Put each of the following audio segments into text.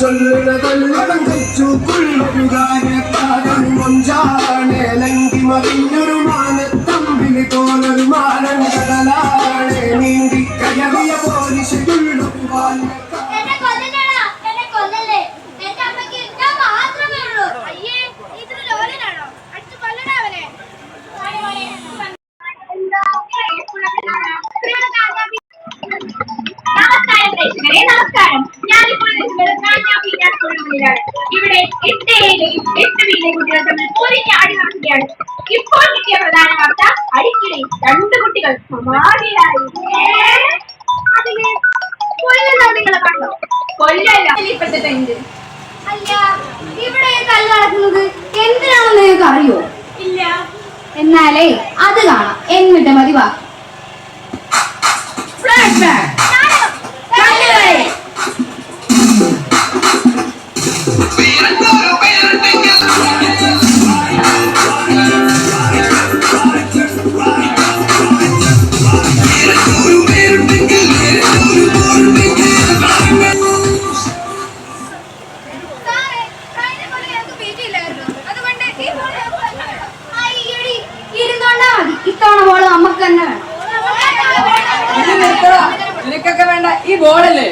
ചൊല്ലുന്നതല്ലു കൊഞ്ചാണേലങ്കി മറിഞ്ഞൊരു മാ രണ്ട് കുട്ടികൾ കണ്ടോ? അല്ല ഇവിടെ നടക്കുന്നത് നിങ്ങൾക്ക് അറിയോ ഇല്ല. എന്നാലേ അത് കാണാം. എന്നിട്ട് മതി വാ. ബോളല്ലേ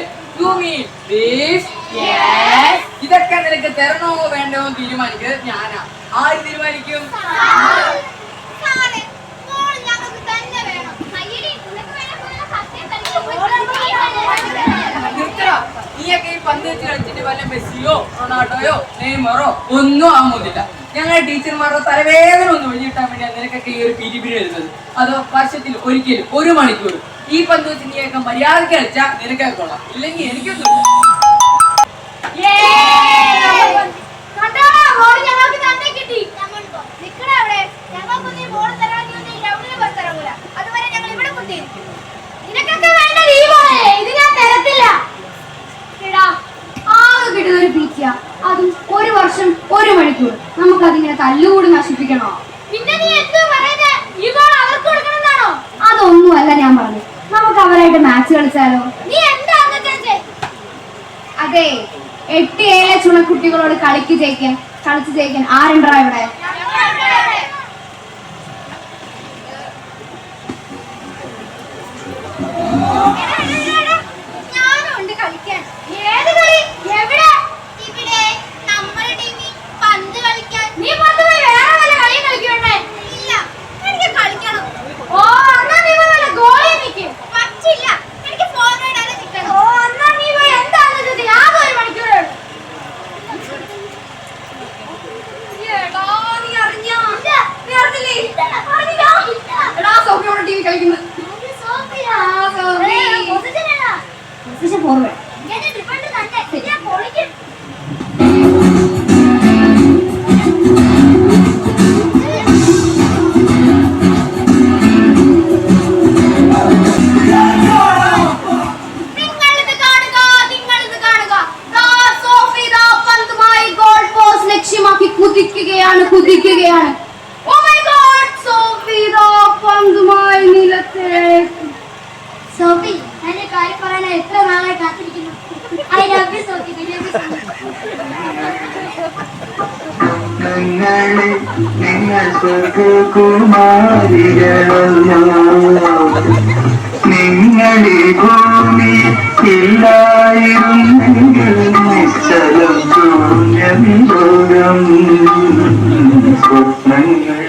ഇതൊക്കെ നിനക്ക് തരണോ വേണ്ടോ തീരുമാനിക്കുന്നത് ഞാനാ. ആര് തീരുമാനിക്കും? നീയൊക്കെ ഞങ്ങളുടെ ടീച്ചർമാരുടെ തലവേദന ഒന്ന് ഒഴിഞ്ഞിട്ടാൻ വേണ്ടിയാണ് നിനക്കൊക്കെ ഈ ഒരു പിരിപിരി എഴുതുന്നത്. അതോ വർഷത്തിൽ ഒരിക്കലും ഒരു മണിക്കൂർ ഈ പന്ത് വെച്ച് നീ ഒക്കെ മര്യാദയ്ക്ക് അടിച്ചാ നിനക്ക് കൊള്ളാം. ഇല്ലെങ്കിൽ എനിക്കൊന്നും അതും ഒരു വർഷം ഒരു മണിക്കൂർ. നമുക്കതിനെ തല്ലുകൂടും അതെ. എട്ട് ഏഴ് കുട്ടികളോട് കളിക്ക് ജയിക്കാൻ കളിച്ച് ജയിക്കാൻ ആരുണ്ടോ ഇവിടെ? você eu velho. നിങ്ങൾക്ക് കുമാരികളല്ല നിങ്ങളെ ഭൂമി ഇല്ലായിരുന്നെങ്കിൽ നിശ്ചലം ശൂന്യവിഭോഗം സ്വപ്നങ്ങൾ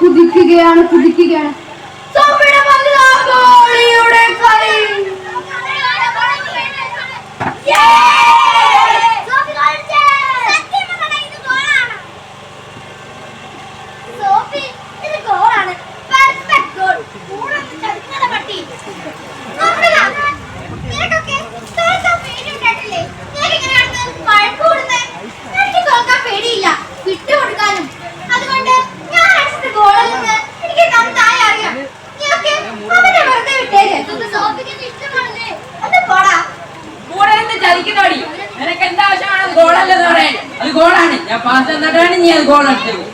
കുതിക്കുകയാണ് കുതിക്കുകയാണ്. കൈ. ഗോളാണ്. ഞാൻ പാസ് എന്നിട്ടാണ് നീ അത് ഗോൾ എടുത്തത്.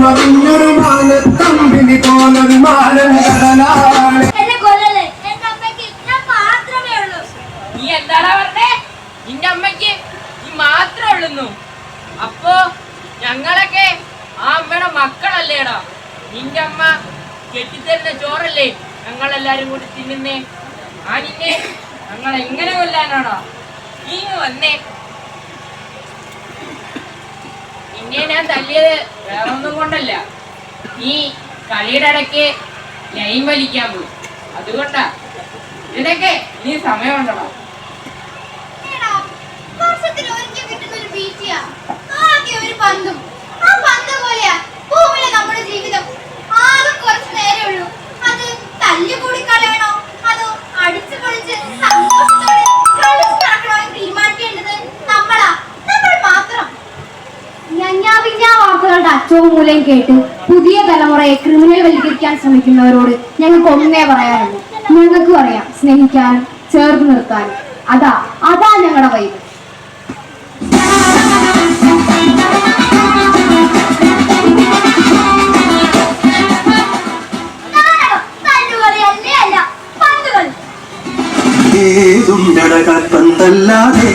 മറിഞ്ഞൊരു മാനത്തമ്പിനി പോലൊരു മാനൻ കടലാണ് ആ മക്കളല്ലേടാ? നിന്റെ അമ്മ കെട്ടിത്തരുന്ന ചോറല്ലേ ഞങ്ങളെല്ലാരും കൂടി തിന്നുന്നേ? ആ നിന്നെ ഞങ്ങൾ എങ്ങനെ കൊല്ലാനാടാ? നീ വന്നേ. നിന്നെ ഞാൻ തല്ലിയത് വേറെ ഒന്നും കൊണ്ടല്ല. നീ കളിയുടെ ഇടയ്ക്ക് ലൈൻ വലിക്കാൻ പോയി. അതുകൊണ്ടാ. ഇതിനൊക്കെ നീ സമയമുണ്ടോ വർഷത്തിൽ ഒരു ഒരു പന്ത്. അച്ചവും മൂലയും കേട്ട് പുതിയ തലമുറയെ ക്രിമിനൽ വൽക്കരിക്കാൻ ശ്രമിക്കുന്നവരോട് ഞങ്ങൾക്ക് ഒന്നേ പറയാനുള്ളൂ. ഞങ്ങൾക്ക് പറയാം സ്നേഹിക്കാൻ ചേർത്ത് നിർത്താനും. അതാ അതാ ഞങ്ങളുടെ വൈബ് ഏതും നടകപ്പന്തല്ലാതെ